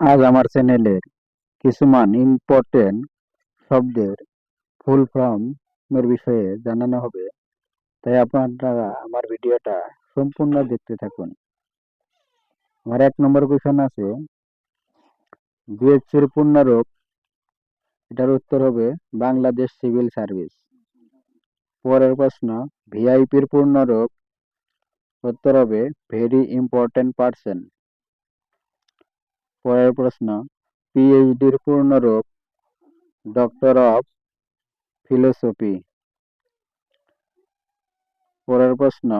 আজ আমার চ্যানেলের কিছুমান ইম্পর্টেন্ট শব্দের ফুল ফর্মের বিষয়ে জানানো হবে। তাই আপনারা আমার ভিডিওটা সম্পূর্ণ দেখতে থাকুন। আমার এক নম্বর কোয়েশন আছে বিএসসির পূর্ণরূপ এটার উত্তর হবে বাংলাদেশ সিভিল সার্ভিস পরের প্রশ্ন ভিআইপির পূর্ণরূপ উত্তর হবে ভেরি ইম্পর্টেন্ট পার্সন পরের প্রশ্ন পিএইচডির পূর্ণরূপ ডক্টর অফ ফিলোসফি পরের প্রশ্ন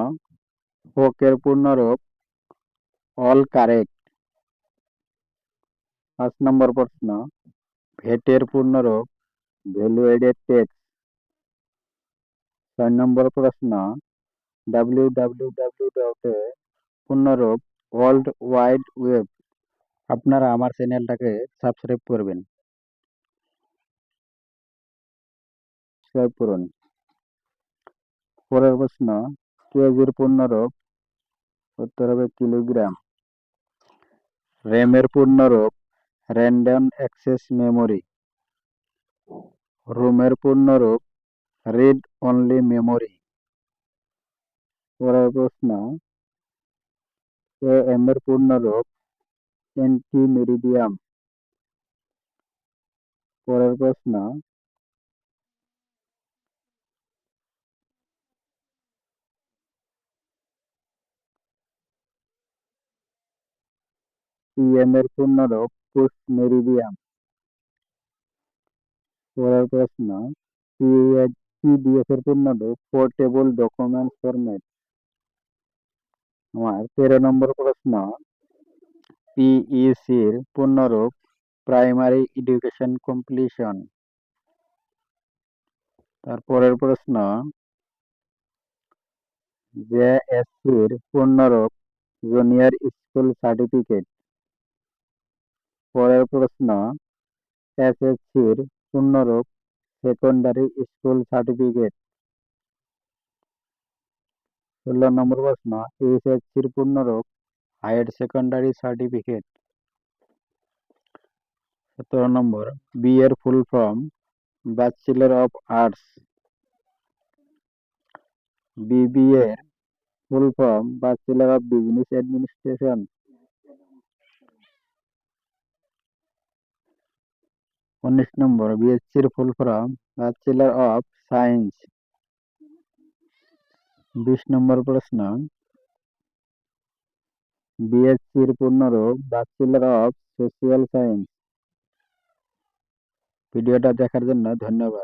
হোকের পূর্ণরূপ অল কারেক্ট পাঁচ নম্বর প্রশ্ন ভেটের পূর্ণরূপ ভ্যালুয়েডেড ট্যাক্স ছয় নম্বর প্রশ্ন ডাব্লিউ ডাব্লিউ ডাব্লিউ ডট পূর্ণরূপ ওয়ার্ল্ড ওয়াইড ওয়েব আপনারা আমার চ্যানেলটাকে সাবস্ক্রাইব করবেন। সাবস্ক্রাইব করুন। পরের প্রশ্ন কেজির পূর্ণরূপ উত্তর হবে কিলোগ্রাম? র্যামের পূর্ণরূপ র্যান্ডম অ্যাক্সেস মেমোরি রুমের পূর্ণরূপ রিড অনলি মেমোরি পরের প্রশ্ন এ এম এর পূর্ণরূপ অ্যান্টি মেরিডিয়াম পরের প্রশ্ন। পিএম এর পূর্ণরূপ পোস্ট মেরিডিয়াম পরের প্রশ্ন। পিডিএফ এর পূর্ণরূপ পোর্টেবল ডকুমেন্ট ফরম্যাট। আমার তেরো নম্বর প্রশ্ন। পিইসির পূর্ণরূপ প্রাইমারি এডুকেশন কমপ্লিশন। তারপরের প্রশ্ন, জেএসসির পূর্ণরূপ জুনিয়র স্কুল সার্টিফিকেট। পরের প্রশ্ন, এসএসসির পূর্ণরূপ সেকেন্ডারি স্কুল সার্টিফিকেট। ষোলো নম্বর প্রশ্ন এইচএসসির পূর্ণরূপ হায়ার সেকেন্ডারি সার্টিফিকেট। সতেরো নম্বর, বি এর full form, bachelor of arts. BBA full form, bachelor of business administration. উনিশ নম্বর বিএসসির full form, bachelor of science. বিশ নম্বর প্রশ্ন বিএসসির পূর্ণরূপ ব্যাচেলর অফ সোশিয়াল সায়েন্স ভিডিওটা দেখার জন্য ধন্যবাদ।